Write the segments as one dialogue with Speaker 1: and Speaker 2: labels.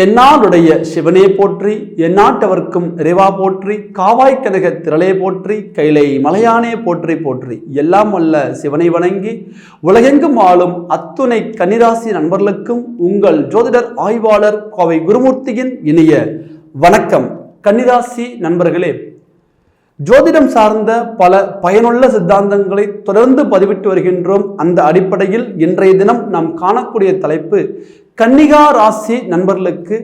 Speaker 1: தென்னாடுடைய சிவனே போற்றி எந்நாட்டவர்க்கும் இறைவா போற்றி காவாய் கனக திரளே போற்றி கைலை மலையானே போற்றி போற்றி. எல்லாம் வல்ல சிவனை வணங்கி உலகெங்கும் ஆளும் அத்துணை கன்னிராசி நண்பர்களுக்கும் உங்கள் ஜோதிடர் ஆய்வாளர் கோவை குருமூர்த்தியின் இனிய வணக்கம். கன்னிராசி நண்பர்களே ஜோதிடம் சார்ந்த பல பயனுள்ள சித்தாந்தங்களை தொடர்ந்து பதிவிட்டு வருகின்றோம். அந்த அடிப்படையில் இன்றைய தினம் நாம் காணக்கூடிய தலைப்பு கன்னிகா ராசி நண்பர்களுக்கு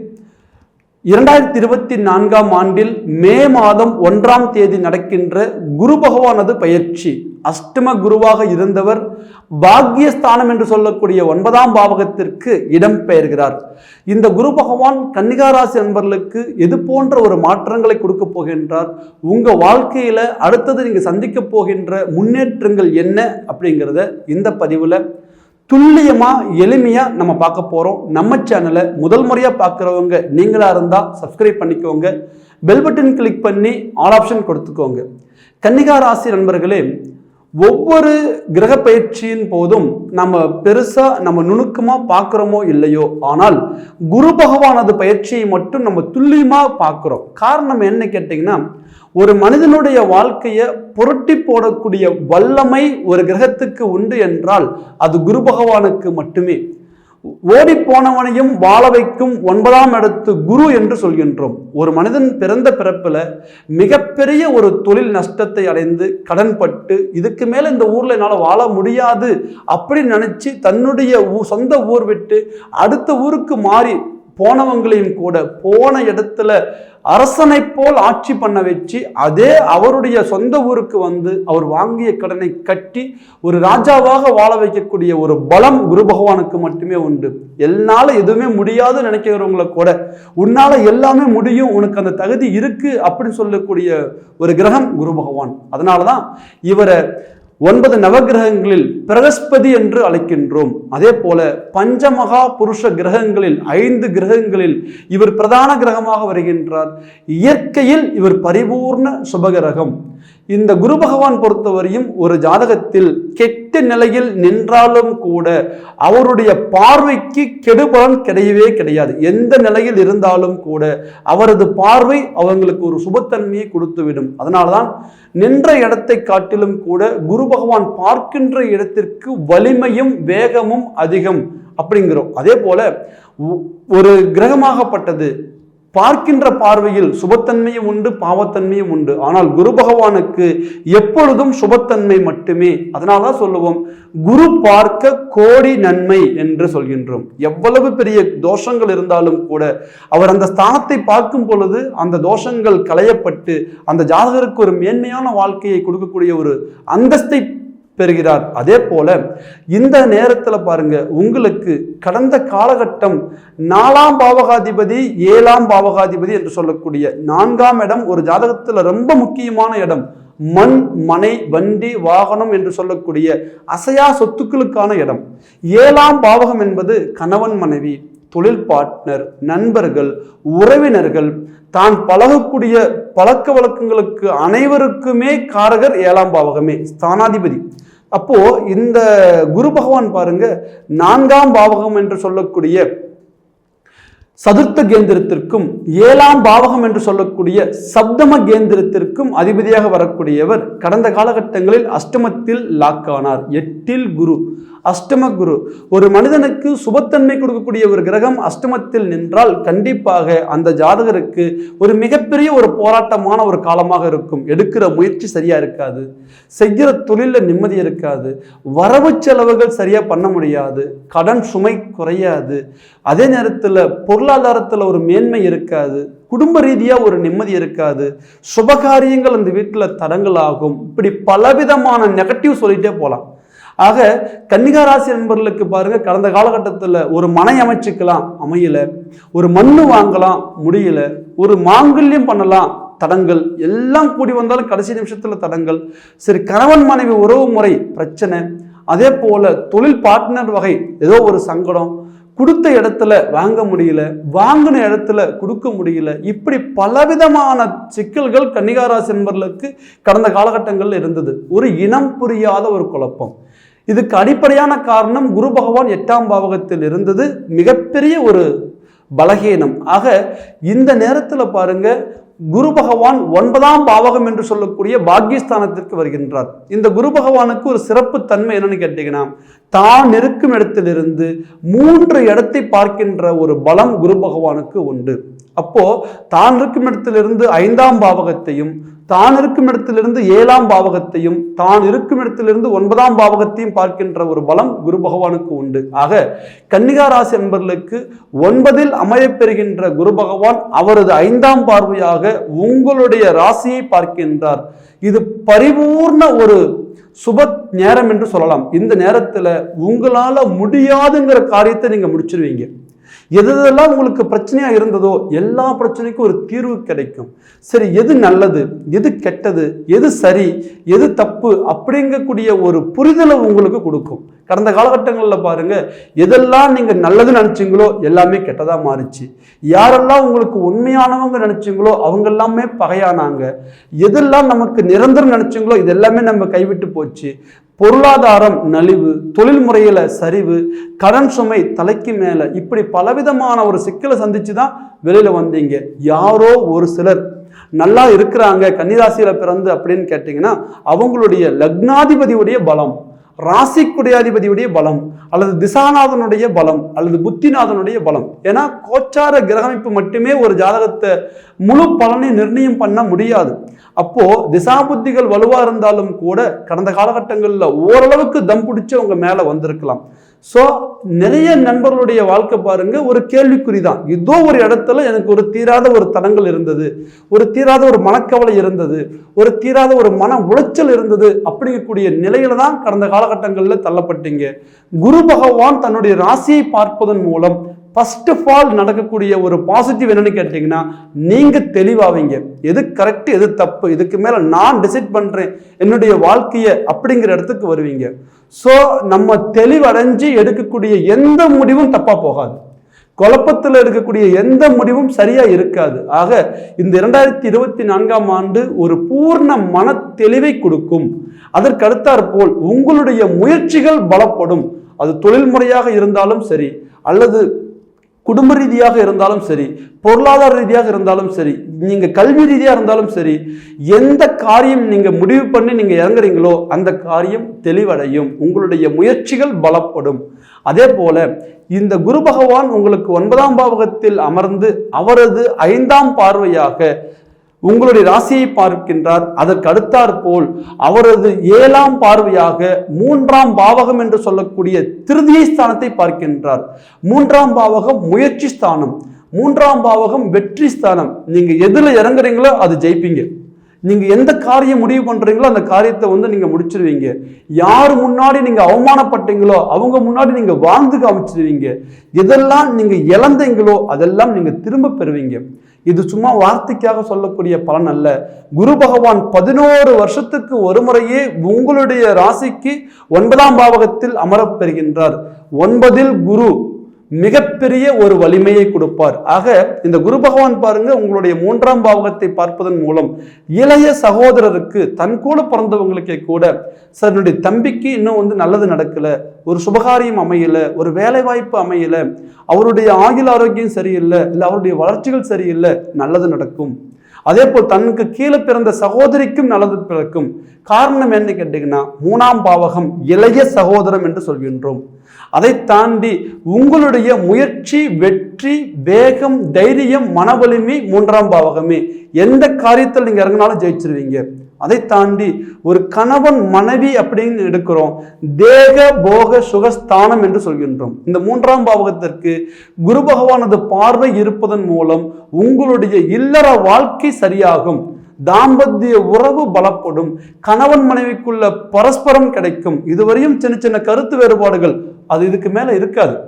Speaker 1: இரண்டாயிரத்தி இருபத்தி நான்காம் ஆண்டில் மே மாதம் ஒன்றாம் தேதி நடக்கின்ற குரு பகவானது பயிற்சி. அஷ்டம குருவாக இருந்தவர் பாக்யஸ்தானம் என்று சொல்லக்கூடிய ஒன்பதாம் பாவகத்திற்கு இடம் பெயர்கிறார் இந்த குரு பகவான் கன்னிகாராசி நண்பர்களுக்கு எது போன்ற ஒரு மாற்றங்களை கொடுக்க போகின்றார்? உங்க வாழ்க்கையில அடுத்தது நீங்க சந்திக்க போகின்ற முன்னேற்றங்கள் என்ன? அப்படிங்கிறத இந்த பதிவுல துல்லியமாக எளிமையாக நம்ம பார்க்க போகிறோம் நம்ம சேனலை முதல் முறையாக பார்க்குறவங்க நீங்களாக இருந்தால் சப்ஸ்கிரைப் பண்ணிக்கோங்க. பெல் பட்டன் கிளிக் பண்ணி ஆல் ஆப்ஷன் கொடுத்துக்கோங்க. கன்னிகா ராசி நண்பர்களே ஒவ்வொரு கிரக பயிற்சியின் போதும் நம்ம பெருசா நம்ம நுணுக்கமா பார்க்குறோமோ இல்லையோ? ஆனால் குரு பகவானது பயிற்சியை மட்டும் நம்ம துல்லியமா பார்க்குறோம். காரணம் என்ன கேட்டிங்கன்னா ஒரு மனிதனுடைய வாழ்க்கையை புரட்டி போடக்கூடிய வல்லமை ஒரு கிரகத்துக்கு உண்டு என்றால் அது குரு பகவானுக்கு மட்டுமே. ஓடி போனவனையும் வாழ வைக்கும் ஒன்பதாம் இடத்து குரு என்று சொல்கின்றோம். ஒரு மனிதன் பிறந்த பிறப்பில் மிகப்பெரிய ஒரு தொழில் நஷ்டத்தை அடைந்து கடன்பட்டு இதுக்கு மேலே இந்த ஊரில் என்னால் வாழ முடியாது அப்படின்னு நினச்சி தன்னுடைய சொந்த ஊர் விட்டு அடுத்த ஊருக்கு மாறி போனவங்களையும் கூட போன இடத்துல அரசனை போல் ஆட்சி பண்ண வச்சு அதே அவருடைய சொந்த ஊருக்கு வந்து அவர் வாங்கிய கடனை கட்டி ஒரு ராஜாவாக வாழ வைக்கக்கூடிய ஒரு பலம் குரு பகவானுக்கு மட்டுமே உண்டு. என்னால் எதுவுமே முடியாது நினைக்கிறவங்கள கூட உன்னால் எல்லாமே முடியும் உனக்கு அந்த தகுதி இருக்கு அப்படின்னு சொல்லக்கூடிய ஒரு கிரகம் குரு பகவான். அதனாலதான் இவரை ஒன்பது நவகிரகங்களில் பிரகஸ்பதி என்று அழைக்கின்றோம். அதே போல பஞ்சமகா புருஷ கிரகங்களில் ஐந்து கிரகங்களில் இவர் பிரதான கிரகமாக வருகின்றார். இயற்கையில் இவர் பரிபூர்ண சுபகிரகம். இந்த குரு பகவான் பொறுத்தவரையும் ஒரு ஜாதகத்தில் கெட்ட நிலையில் நின்றாலும் கூட அவருடைய பார்வைக்கு கெடுபலன் கிடையவே கிடையாது. எந்த நிலையில் இருந்தாலும் கூட அவரது பார்வை அவங்களுக்கு ஒரு சுபத்தன்மையை கொடுத்துவிடும். அதனால்தான் நின்ற இடத்தை காட்டிலும் கூட குரு பகவான் பார்க்கின்ற இடத்திற்கு வலிமையும் வேகமும் அதிகம் அப்படிங்கிறோம். அதே போல ஒ- ஒரு கிரகமாகப்பட்டது. பார்க்கின்ற பார்வையில் சுபத்தன்மையும் உண்டு பாவத்தன்மையும் உண்டு. ஆனால் குரு பகவானுக்கு எப்பொழுதும் சுபத்தன்மை மட்டுமே. அதனால தான் சொல்லுவோம் குரு பார்க்க கோடி நன்மை என்று சொல்கின்றோம். எவ்வளவு பெரிய தோஷங்கள் இருந்தாலும் கூட அவர் அந்த ஸ்தானத்தை பார்க்கும் பொழுது அந்த தோஷங்கள் களையப்பட்டு அந்த ஜாதகருக்கு ஒரு மேன்மையான வாழ்க்கையை கொடுக்கக்கூடிய ஒரு அந்தஸ்தை பெறுகிறார். அதே போல இந்த நேரத்தில் பாருங்க உங்களுக்கு கடந்த காலகட்டம் நாலாம் பாவகாதிபதி ஏழாம் பாவகாதிபதி என்று சொல்லக்கூடிய நான்காம் இடம் ஒரு ஜாதகத்தில் ரொம்ப முக்கியமான இடம். மண் மனை வண்டி வாகனம் என்று சொல்லக்கூடிய அசையா சொத்துக்களுக்கான இடம். ஏழாம் பாவகம் என்பது கணவன் மனைவி தொழில் பார்ட்னர் நண்பர்கள் உறவினர்கள் தான் பழகக்கூடிய பழக்க வழக்கங்களுக்கு அனைவருக்குமே காரகர் ஏழாம் பாவகமே ஸ்தானாதிபதி. அப்போது இந்த குரு பகவான் பாருங்க நான்காம் பாவகம் என்று சொல்லக்கூடிய சதுர்த்த கேந்திரத்திற்கும் ஏழாம் பாவகம் என்று சொல்லக்கூடிய சப்தம கேந்திரத்திற்கும் அதிபதியாக வரக்கூடியவர் கடந்த காலகட்டங்களில் அஷ்டமத்தில் லாக்கானார். எட்டில் குரு. அஷ்டம குரு. ஒரு மனிதனுக்கு சுபத்தன்மை கொடுக்கக்கூடிய ஒரு கிரகம் அஷ்டமத்தில் நின்றால் கண்டிப்பாக அந்த ஜாதகருக்கு ஒரு மிகப்பெரிய ஒரு போராட்டமான ஒரு காலமாக இருக்கும். எடுக்கிற முயற்சி சரியா இருக்காது. செய்கிற தொழிலில் நிம்மதி இருக்காது. வரவு செலவுகள் சரியா பண்ண முடியாது. கடன் சுமை குறையாது. அதே நேரத்தில் பொருளாதாரத்தில் ஒரு மேன்மை இருக்காது குடும்ப ரீதியாக ஒரு நிம்மதி இருக்காது சுபகாரியங்கள் அந்த வீட்டில் தடங்களாகும். இப்படி பலவிதமான நெகட்டிவ் சொல்லிட்டே போகலாம் ஆக கன்னிகாராசி நண்பர்களுக்கு பாருங்க கடந்த காலகட்டத்தில் ஒரு மனை அமைச்சுக்கலாம் அமையல. ஒரு மண்ணு வாங்கலாம் முடியல. ஒரு மாங்கல்யம் பண்ணலாம் தடங்கள் எல்லாம் கூடி வந்தாலும் கடைசி நிமிஷத்துல தடங்கள் சரி கணவன் மனைவி உறவு முறை பிரச்சனை. அதே போல தொழில் பார்ட்னர் வகை ஏதோ ஒரு சங்கடம். கொடுத்த இடத்துல வாங்க முடியல வாங்கின இடத்துல கொடுக்க முடியல இப்படி பலவிதமான சிக்கல்கள் கன்னிகாராசி என்பர்களுக்கு கடந்த காலகட்டங்களில் இருந்தது. ஒரு இனம் புரியாத ஒரு குழப்பம். இதுக்கு அடிப்படையான காரணம் குரு பகவான் எட்டாம் பாவகத்தில் இருந்தது. மிகப்பெரிய ஒரு பலகீனம். ஆக இந்த நேரத்தில் பாருங்க குரு பகவான் ஒன்பதாம் பாவகம் என்று சொல்லக்கூடிய பாக்கியஸ்தானத்திற்கு வருகின்றார். இந்த குரு பகவானுக்கு ஒரு சிறப்பு தன்மை என்னன்னு கேட்டீங்கன்னா தான் இருக்கும் இடத்திலிருந்து மூன்று இடத்தை பார்க்கின்ற ஒரு பலம் குரு பகவானுக்கு உண்டு. அப்போ தான் இருக்கும் இடத்திலிருந்து ஐந்தாம் பாவகத்தையும் தான் இருக்கும் இடத்திலிருந்து ஏழாம் பாவகத்தையும் தான் இருக்கும் இடத்திலிருந்து ஒன்பதாம் பாவகத்தையும் பார்க்கின்ற ஒரு பலம் குரு பகவானுக்கு உண்டு. ஆக கன்னிகா ராசி என்பர்களுக்கு ஒன்பதில் அமையப்பெறுகின்ற குரு பகவான் அவரது ஐந்தாம் பார்வையாக உங்களுடைய ராசியை பார்க்கின்றார். இது பரிபூர்ண ஒரு சுப நேரம் என்று சொல்லலாம். இந்த நேரத்தில் உங்களால முடியாதுங்கிற காரியத்தை நீங்க முடிச்சிருவீங்க. எது எதெல்லாம் உங்களுக்கு பிரச்சனையா இருந்ததோ எல்லா பிரச்சனைக்கும் ஒரு தீர்வு கிடைக்கும். சரி எது நல்லது எது கெட்டது எது சரி எது தப்பு அப்படிங்கக்கூடிய ஒரு புரிதலை உங்களுக்கு கொடுக்கும். கடந்த காலகட்டங்களில் பாருங்க எதெல்லாம் நீங்கள் நல்லது நினச்சிங்களோ எல்லாமே கெட்டதா மாறிச்சு. யாரெல்லாம் உங்களுக்கு உண்மையானவங்க நினச்சிங்களோ அவங்க எல்லாமே பகையானாங்க. எதெல்லாம் நமக்கு நிரந்தரம் நினச்சிங்களோ இது எல்லாமே நம்ம கைவிட்டு போச்சு. பொருளாதாரம் நலிவு தொழில் முறையில் சரிவு கடன் சுமை தலைக்கு மேலே இப்படி பலவிதமான ஒரு சிக்கலை சந்தித்து தான் வெளியில் வந்தீங்க. யாரோ ஒரு சிலர் நல்லா இருக்கிறாங்க கன்னிராசியில் பிறந்து அப்படின்னு கேட்டிங்கன்னா அவங்களுடைய லக்னாதிபதியுடைய பலம் ராசிக்குடையாதிபதியுடைய பலம் அல்லது திசாநாதனுடைய பலம் அல்லது புத்திநாதனுடைய பலம். ஏன்னா கோச்சார கிரகமைப்பு மட்டுமே ஒரு ஜாதகத்தை முழு பலனை நிர்ணயம் பண்ண முடியாது. அப்போ திசாபுத்திகள் வலுவா இருந்தாலும் கூட கடந்த காலகட்டங்களில் ஓரளவுக்கு தம் பிடிச்சி அவங்க மேலே வந்திருக்கலாம். ஸோ நிறைய நண்பர்களுடைய வாழ்க்கை பாருங்க ஒரு கேள்விக்குறி தான் ஏதோ ஒரு இடத்துல எனக்கு ஒரு தீராத ஒரு தடங்கள் இருந்தது ஒரு தீராத ஒரு மனக்கவலை இருந்தது ஒரு தீராத ஒரு மன உளைச்சல் இருந்தது அப்படிங்கக்கூடிய நிலையில தான் கடந்த காலகட்டங்களில் தள்ளப்பட்டீங்க. குரு பகவான் தன்னுடைய ராசியை பார்ப்பதன் மூலம் ஃபஸ்ட் ஆஃப் ஆல் நடக்கக்கூடிய ஒரு பாசிட்டிவ் என்னன்னு கேட்டிங்கன்னா நீங்கள் தெளிவாவீங்க. எது கரெக்ட் எது தப்பு இதுக்கு மேலே நான் டிசைட் பண்ணுறேன் என்னுடைய வாழ்க்கையை அப்படிங்கிற இடத்துக்கு வருவீங்க. ஸோ நம்ம தெளிவடைஞ்சு எடுக்கக்கூடிய எந்த முடிவும் தப்பாக போகாது. குழப்பத்தில் எடுக்கக்கூடிய எந்த முடிவும் சரியாக இருக்காது. ஆக இந்த இரண்டாயிரத்தி இருபத்தி நான்காம் ஆண்டு ஒரு பூர்ண மன தெளிவை கொடுக்கும். அதற்கு அடுத்தாற்போல் உங்களுடைய முயற்சிகள் பலப்படும். அது தொழில் முறையாக இருந்தாலும் சரி அல்லது குடும்ப ரீதியாக இருந்தாலும் சரி பொருளாதார ரீதியாக இருந்தாலும் சரி நீங்கள் கல்வி ரீதியாக இருந்தாலும் சரி எந்த காரியம் நீங்கள் முடிவு பண்ணி நீங்கள் இறங்குறீங்களோ அந்த காரியம் தெளிவடையும். உங்களுடைய முயற்சிகள் பலப்படும். அதே போல இந்த குரு பகவான் உங்களுக்கு ஒன்பதாம் பாவகத்தில் அமர்ந்து அவரது ஐந்தாம் பார்வையாக உங்களுடைய ராசியை பார்க்கின்றார். அதற்கு அடுத்தாற் போல் அவரது ஏழாம் பார்வையாக மூன்றாம் பாவகம் என்று சொல்லக்கூடிய திருதிய ஸ்தானத்தை பார்க்கின்றார். மூன்றாம் பாவகம் முயற்சி ஸ்தானம். மூன்றாம் பாவகம் வெற்றி ஸ்தானம். நீங்க எதுல இறங்குறீங்களோ அது ஜெயிப்பீங்க. நீங்கள் எந்த காரியம் முடிவு பண்ணுறீங்களோ அந்த காரியத்தை வந்து நீங்கள் முடிச்சிருவீங்க. யார் முன்னாடி நீங்கள் அவமானப்பட்டீங்களோ அவங்க முன்னாடி நீங்கள் வாழ்ந்து காமிச்சிருவீங்க. எதெல்லாம் நீங்கள் இழந்தீங்களோ அதெல்லாம் நீங்கள் திரும்ப பெறுவீங்க. இது சும்மா வார்த்தைக்காக சொல்லக்கூடிய பலன் அல்ல. குரு பகவான் பதினோரு வருஷத்துக்கு ஒரு முறையே உங்களுடைய ராசிக்கு ஒன்பதாம் பாவகத்தில் அமரப் பெறுகின்றார். ஒன்பதில் குரு. மிகப்பெரிய ஒரு வலிமையை கொடுப்பார். ஆக இந்த குரு பகவான் பாருங்க உங்களுடைய மூன்றாம் பாவகத்தை பார்ப்பதன் மூலம் இளைய சகோதரருக்கு தன் கூட பிறந்தவங்களுக்கே கூட சார் என்னுடைய தம்பிக்கு இன்னும் வந்து நல்லது நடக்கல ஒரு சுபகாரியம் அமையல ஒரு வேலை வாய்ப்பு அமையல அவருடைய ஆயுள் ஆரோக்கியம் சரியில்லை இல்லை அவருடைய வளர்ச்சிகள் சரியில்லை நல்லது நடக்கும். அதே போல் தனக்கு கீழே பிறந்த சகோதரிக்கும் நல்லது பிறக்கும் காரணம் என்ன கேட்டீங்கன்னா மூணாம் பாவகம் இளைய சகோதரம் என்று சொல்கின்றோம். அதை தாண்டி உங்களுடைய முயற்சி வெற்றி வேகம் தைரியம் மனவலிமை மூன்றாம் பாவகமே. எந்த காரியத்தில் நீங்கள் இறங்கினாலும் ஜெயிச்சிருவீங்க. அதை தாண்டி ஒரு கணவன் மனைவி அப்படின்னு எடுக்கிறோம். தேக போக சுகஸ்தானம் என்று சொல்கின்றோம். இந்த மூன்றாம் பாவகத்திற்கு குரு பகவானது பார்வை இருப்பதன் மூலம் உங்களுடைய இல்லற வாழ்க்கை சரியாகும். தாம்பத்திய உறவு பலப்படும். கணவன் மனைவிக்குள்ள பரஸ்பரம் கிடைக்கும். இதுவரையும் சின்ன சின்ன கருத்து வேறுபாடுகள். அது இதுக்கு மேல இருக்காது.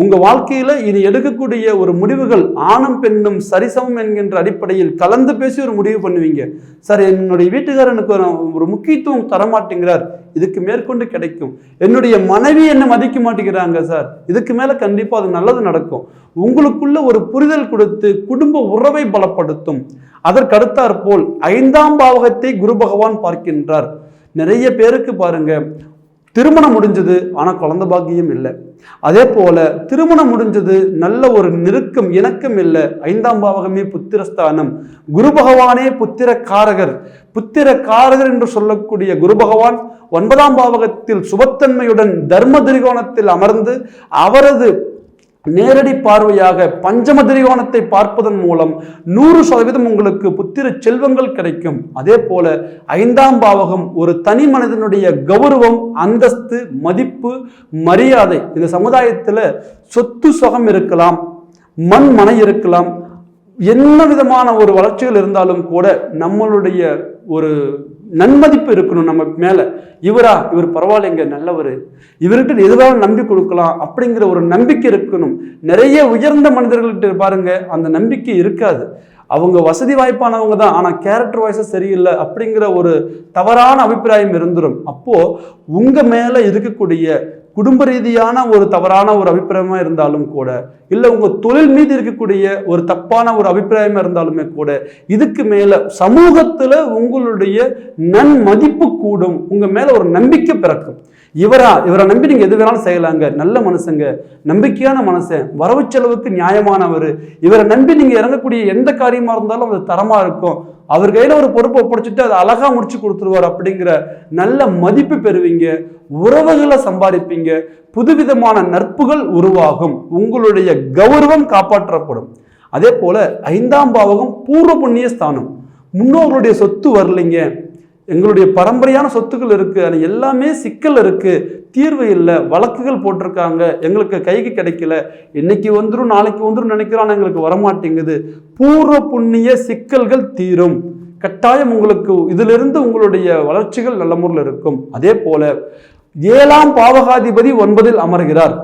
Speaker 1: உங்கள் வாழ்க்கையில் இனி எடுக்கக்கூடிய ஒரு முடிவுகள் ஆணும் பெண்ணும் சரிசமம் என்கின்ற அடிப்படையில் கலந்து பேசி ஒரு முடிவு பண்ணுவீங்க. சார் என்னுடைய வீட்டுக்காரனுக்கு ஒரு ஒரு முக்கியத்துவம் தரமாட்டேங்கிறார். இதுக்கு மேற்கொண்டு கிடைக்கும். என்னுடைய மனைவி என்ன மதிக்க மாட்டேங்கிறாங்க சார். இதுக்கு மேலே கண்டிப்பாக அது நல்லது நடக்கும். உங்களுக்குள்ள ஒரு புரிதல் கொடுத்து குடும்ப உறவை பலப்படுத்தும். அதற்கடுத்தாற்போல் ஐந்தாம் பாவகத்தை குரு பகவான் பார்க்கின்றார். நிறைய பேருக்கு பாருங்க திருமணம் முடிஞ்சது ஆனால் குழந்த பாக்கியம் இல்லை. அதே போல திருமணம் முடிஞ்சது நல்ல ஒரு நெருக்கம் இணக்கம் இல்லை. ஐந்தாம் பாவகமே புத்திரஸ்தானம். குரு பகவானே புத்திர காரகர் புத்திர காரகர் என்று சொல்லக்கூடிய குரு பகவான் ஒன்பதாம் பாவகத்தில் சுபத்தன்மையுடன் தர்ம திரிகோணத்தில் அமர்ந்து அவரது நேரடி பார்வையாக பஞ்சம திரிகோணத்தை பார்ப்பதன் மூலம் நூறு சதவீதம் உங்களுக்கு புத்திர செல்வங்கள் கிடைக்கும். அதே போல ஐந்தாம் பாவகம் ஒரு தனி மனிதனுடைய கௌரவம் அந்தஸ்து மதிப்பு மரியாதை இந்த சமுதாயத்தில் சொத்து சுகம் இருக்கலாம் மண் மனை இருக்கலாம். என்ன விதமான ஒரு வளர்ச்சிகள் இருந்தாலும் கூட நம்மளுடைய ஒரு நன்மதிப்பு இருக்கணும் நம்ம மேலே. இவரா இவர் பரவாயில்லைங்க நல்லவர். இவர்கிட்ட எதுவாக நம்பி கொடுக்கலாம் அப்படிங்கிற ஒரு நம்பிக்கை இருக்கணும். நிறைய உயர்ந்த மனிதர்கள்கிட்ட பாருங்க அந்த நம்பிக்கை இருக்காது. அவங்க வசதி வாய்ப்பானவங்க தான் ஆனால் கேரக்டர் வாய்ஸஸ் சரியில்லை அப்படிங்கிற ஒரு தவறான அபிப்பிராயம் இருந்துடும் அப்போது உங்கள் மேலே இருக்கக்கூடிய குடும்ப ரீதியான ஒரு தவறான ஒரு அபிப்பிராயமாக இருந்தாலும் கூட இல்லை உங்கள் தொழில் மீது இருக்கக்கூடிய ஒரு தப்பான ஒரு அபிப்பிராயமாக இருந்தாலுமே கூட இதுக்கு மேலே சமூகத்தில் உங்களுடைய நன்மதிப்பு கூடும் உங்கள் மேலே ஒரு நம்பிக்கை பிறக்கும். இவரா இவரை நம்பி நீங்கள் எது வேணாலும் செய்யலாங்க. நல்ல மனுஷங்க நம்பிக்கையான மனுஷன் வரவு செலவுக்கு நியாயமானவர். இவரை நம்பி நீங்கள் இறங்கக்கூடிய எந்த காரியமாக இருந்தாலும் அது தரமாக இருக்கும். அவர் கையில் ஒரு பொறுப்பை ஒப்படைச்சிட்டு அதை அழகாக முடிச்சு கொடுத்துருவார் அப்படிங்கிற நல்ல மதிப்பு பெறுவீங்க. உறவுகளை சம்பாதிப்பீங்க. புதுவிதமான நட்புகள் உருவாகும். உங்களுடைய கௌரவம் காப்பாற்றப்படும். அதே போல ஐந்தாம் பாவகம் பூர்வ புண்ணிய ஸ்தானம். முன்னோர்களுடைய சொத்து வரலைங்க. எங்களுடைய பரம்பரையான சொத்துக்கள் இருக்கு. அது எல்லாமே சிக்கல் இருக்கு. தீர்வு இல்லை. வழக்குகள் போட்டிருக்காங்க. எங்களுக்கு கைக்கு கிடைக்கல. இன்னைக்கு வந்துடும் நாளைக்கு வந்துடும் நினைக்கிறோம் எங்களுக்கு வரமாட்டேங்குது. பூர்வ புண்ணிய சிக்கல்கள் தீரும். கட்டாயம் உங்களுக்கு இதிலிருந்து உங்களுடைய வளர்ச்சிகள் நல்ல முறையில் இருக்கும். அதே போல ஏழாம் பாவகாதிபதி ஒன்பதில் அமர்கிறார்.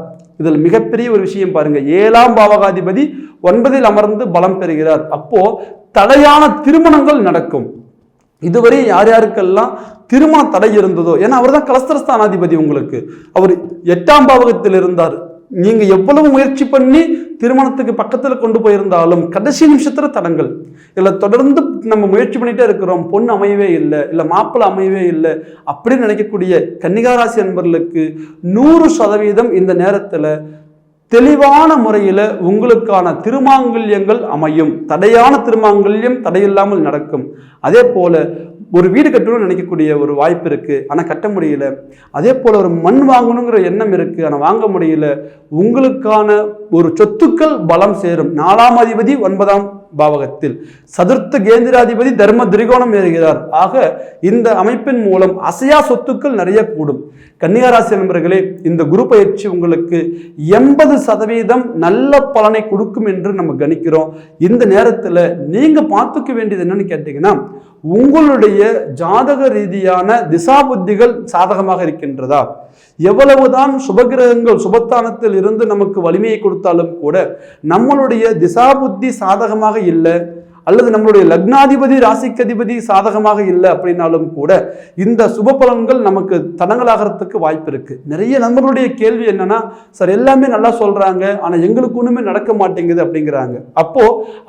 Speaker 1: இதில் மிகப்பெரிய ஒரு விஷயம் பாருங்க. ஏழாம் பாவகாதிபதி ஒன்பதில் அமர்ந்து பலம் பெறுகிறார். அப்போ தடையான திருமணங்கள் நடக்கும். இதுவரை யார் யாருக்கெல்லாம் திருமண தடை இருந்ததோ ஏன்னா அவர் தான் கலஸ்தரஸ்தானாதிபதி உங்களுக்கு. அவர் எட்டாம் பாவகத்தில் இருந்தார். நீங்கள் எவ்வளவு முயற்சி பண்ணி திருமணத்துக்கு பக்கத்தில் கொண்டு போயிருந்தாலும் கடைசி நிமிஷத்தில் தடங்கள். இல்லை தொடர்ந்து நம்ம முயற்சி பண்ணிகிட்டே இருக்கிறோம். பொண்ணு அமையவே இல்லை. இல்லை மாப்பிள்ளை அமையவே இல்லை. அப்படின்னு நினைக்கக்கூடிய கன்னிகாராசி அன்பர்களுக்கு நூறு சதவீதம் இந்த நேரத்தில் தெளிவான முறையில் உங்களுக்கான திருமாங்கல்யங்கள் அமையும். தடையான திருமாங்கல்யம் தடையில்லாமல் நடக்கும். அதே போல் ஒரு வீடு கட்டணும்னு நினைக்கக்கூடிய ஒரு வாய்ப்பு இருக்குது ஆனால் கட்ட முடியல. அதே போல் ஒரு மண் வாங்கணுங்கிற எண்ணம் இருக்குது ஆனால் வாங்க முடியல. உங்களுக்கான ஒரு சொத்துக்கள் பலம் சேரும். நாலாம் அதிபதி ஒன்பதாம் பாவகத்தில். சதுர்த்த கேந்திராதிபதி தர்ம திரிகோணம் ஏறுகிறார். ஆக இந்த அமைப்பின் மூலம் அசையா சொத்துக்கள் நிறைய கூடும் கன்னியாராசி நண்பர்களே இந்த குரு பயிற்சி உங்களுக்கு எண்பது சதவீதம் நல்ல பலனை கொடுக்கும் என்று நம்ம கணிக்கிறோம். இந்த நேரத்தில் நீங்க பார்த்துக்க வேண்டியது என்னன்னு கேட்டீங்கன்னா உங்களுடைய ஜாதக ரீதியான திசா புத்திகள் சாதகமாக இருக்கின்றதா? எவ்வளவுதான் சுபகிரகங்கள் சுபத்தானத்தில் இருந்து நமக்கு வலிமையை கொடுத்தாலும் கூட நம்மளுடைய திசா புத்தி சாதகமாக இல்லை. அல்லது நம்மளுடைய லக்னாதிபதி ராசிக்கதிபதி சாதகமாக இல்லை அப்படின்னாலும் கூட இந்த சுப பலன்கள் நமக்கு தடங்களாகிறதுக்கு வாய்ப்பு இருக்கு. நிறைய நண்பர்களுடைய கேள்வி என்னன்னா சார் எல்லாமே நல்லா சொல்றாங்க ஆனா எங்களுக்கு ஒண்ணுமே நடக்க மாட்டேங்குது அப்படிங்கிறாங்க. அப்போ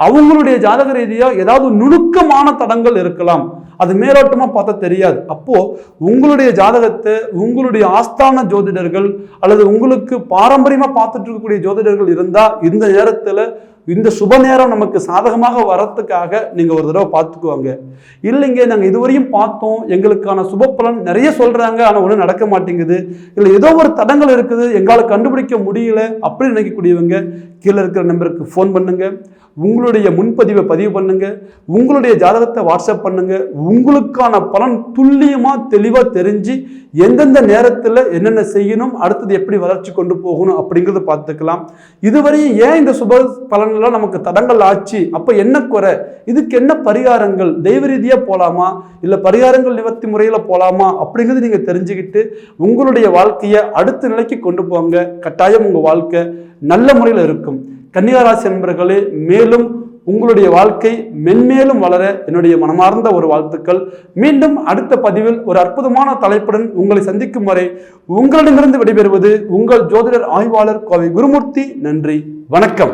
Speaker 1: அவங்களுடைய ஜாதக ரீதியா ஏதாவது நுணுக்கமான தடங்கள் இருக்கலாம். அது மேலோட்டமாக பார்த்தா தெரியாது. அப்போது உங்களுடைய ஜாதகத்தை உங்களுடைய ஆஸ்தான ஜோதிடர்கள் அல்லது உங்களுக்கு பாரம்பரியமாக பார்த்துட்டு இருக்கக்கூடிய ஜோதிடர்கள் இருந்தால் இந்த நேரத்தில் இந்த சுப நேரம் நமக்கு சாதகமாக வரத்துக்காக நீங்கள் ஒரு தடவை பார்த்துக்குவாங்க. இல்லைங்க நாங்கள் இதுவரையும் பார்த்தோம். எங்களுக்கான சுப பலன் நிறைய சொல்கிறாங்க ஆனால் ஒன்றும் நடக்க மாட்டேங்குது. இல்லை ஏதோ ஒரு தடங்கள் இருக்குது. எங்களால் கண்டுபிடிக்க முடியல அப்படின்னு நினைக்கக்கூடியவங்க கீழே இருக்கிற நம்பருக்கு ஃபோன் பண்ணுங்கள் உங்களுடைய முன்பதிவை பதிவு பண்ணுங்க உங்களுடைய ஜாதகத்தை வாட்ஸ்அப் பண்ணுங்க உங்களுக்கான பலன் துல்லியமாக தெளிவாக தெரிஞ்சு எந்தெந்த நேரத்தில் என்னென்ன செய்யணும் அடுத்தது எப்படி வளர்ச்சி கொண்டு போகணும் அப்படிங்கிறத பார்த்துக்கலாம். இதுவரையும் ஏன் இந்த சுப பலன்கள்லாம் நமக்கு தடங்கள் ஆச்சு? அப்போ என்ன குறை? இதுக்கு என்ன பரிகாரங்கள்? தெய்வ ரீதியாக போகலாமா இல்லை பரிகாரங்கள் நிவர்த்தி முறையில் போகலாமா அப்படிங்கிறது நீங்கள் தெரிஞ்சுக்கிட்டு உங்களுடைய வாழ்க்கையை அடுத்த நிலைக்கு கொண்டு போங்க. கட்டாயம் உங்கள் வாழ்க்கை நல்ல முறையில் இருக்கும். கன்னியாராசி நண்பர்களே மேலும் உங்களுடைய வாழ்க்கை மென்மேலும் வளர என்னுடைய மனமார்ந்த ஒரு வாழ்த்துக்கள். மீண்டும் அடுத்த பதிவில் ஒரு அற்புதமான தலைப்புடன் உங்களை சந்திக்கும் வரை உங்களிடமிருந்து விடைபெறுவது உங்கள் ஜோதிடர் ஆய்வாளர் கோவை குருமூர்த்தி. நன்றி வணக்கம்.